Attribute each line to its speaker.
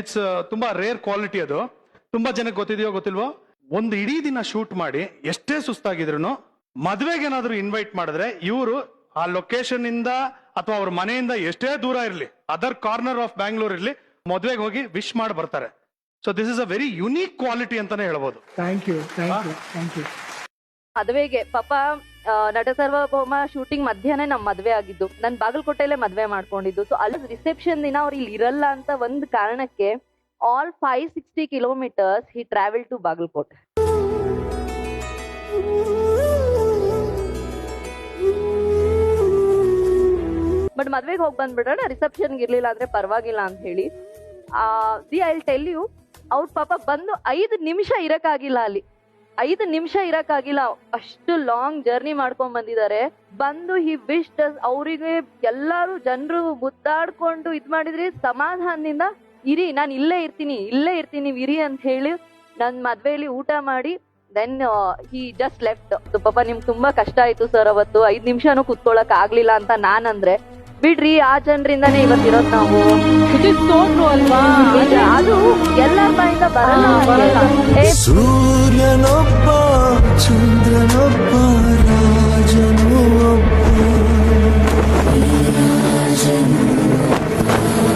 Speaker 1: It's ತುಂಬಾ rare quality ಅದು. ತುಂಬಾ ಜನಕ್ಕೆ ಗೊತ್ತಿದೆಯೋ ಗೊತ್ತಿಲ್ವೋ ಒಂದು ಇಡೀ ದಿನ ಶೂಟ್ ಮಾಡಿ ಎಷ್ಟೇ ಸುಸ್ತಾಗಿದ್ರು ಮದ್ವೆಗೆ ಏನಾದ್ರು ಇನ್ವೈಟ್ ಮಾಡಿದ್ರೆ ಇವರು ಆ ಲೊಕೇಶನ್ ಇಂದ ಅಥವಾ ಅವ್ರ ಮನೆಯಿಂದ ಎಷ್ಟೇ ದೂರ ಇರಲಿ ಅದರ್ ಕಾರ್ನರ್ ಆಫ್ ಬ್ಯಾಂಗ್ಳೂರ್ ಇರಲಿ ಮದ್ವೆಗೆ ಹೋಗಿ ವಿಶ್ ಮಾಡಿ ಬರ್ತಾರೆ. So this is a very unique quality ಅಂತಾನೆ ಹೇಳ್ಬೋದು.
Speaker 2: Thank you thank you thank you
Speaker 3: ಮದ್ವೆಗೆ ಪಾಪ ನಟ ಸಾರ್ವಭೌಮ ಶೂಟಿಂಗ್ ಮಧ್ಯಾಹ್ನ ನಮ್ ಮದ್ವೆ ಆಗಿದ್ದು. ನನ್ ಬಾಗಲಕೋಟೆಲೆ ಮದ್ವೆ ಮಾಡ್ಕೊಂಡಿದ್ದು. ಸೊ ಅಲ್ಲಿ ರಿಸೆಪ್ಷನ್ ದಿನ ಅವ್ರು ಇಲ್ಲಿ ಇರಲ್ಲ ಅಂತ ಒಂದ್ ಕಾರಣಕ್ಕೆ all five sixty kilometres he travel to Bagalkote. But ಮದ್ವೆಗೆ ಹೋಗಿ ಬಂದ್ಬಿಡೋಣ ರಿಸೆಪ್ಷನ್ ಇರ್ಲಿಲ್ಲ ಅಂದ್ರೆ ಪರವಾಗಿಲ್ಲ ಅಂತ ಹೇಳಿ. ದಿ ಐ ಟೆಲ್ ಯು ಅವ್ರ ಪಾಪ ಬಂದು ಐದು ನಿಮಿಷ ಇರಕ್ಕಾಗಿಲ್ಲ ಅಲ್ಲಿ. ಐದು ನಿಮಿಷ ಇರಕ್ಕಾಗಿಲ್ಲ. ಅಷ್ಟು ಲಾಂಗ್ ಜರ್ನಿ ಮಾಡ್ಕೊಂಡ್ ಬಂದಿದ್ದಾರೆ. ಬಂದು ಹಿ ವಿಶ್ ಅವರಿಗೆ ಎಲ್ಲಾರು ಜನರು ಮುದ್ದಾಡ್ಕೊಂಡು ಇದ್ ಮಾಡಿದ್ರಿ ಸಮಾಧಾನದಿಂದ ಇರಿ ನಾನು ಇಲ್ಲೇ ಇರ್ತೀನಿ ಇಲ್ಲೇ ಇರ್ತೀನಿ ನೀವ್ ಇರಿ ಅಂತ ಹೇಳಿ ನನ್ ಮದ್ವೆಯಲ್ಲಿ ಊಟ ಮಾಡಿ ದೆನ್ ಹಿ ಜಸ್ಟ್ ಲೆಫ್ಟ್ ಪಾಪ ನಿಮ್ಗೆ ತುಂಬಾ ಕಷ್ಟ ಆಯ್ತು ಸರ್ ಅವತ್ತು. ಐದ್ ನಿಮಿಷನೂ ಕುತ್ಕೊಳಕ್ ಆಗ್ಲಿಲ್ಲ ಅಂತ ನಾನಂದ್ರೆ. ಬಿಡ್ರಿ ಆ ಜನರಿಂದಾನೇ ಇವತ್ತಿರೋದು ನಾವು.
Speaker 4: ಅಲ್ವಾ?
Speaker 3: ಅದು ಎಲ್ಲರ ಬಾಯಿಂದ ಬರಲ್ಲ To
Speaker 5: the no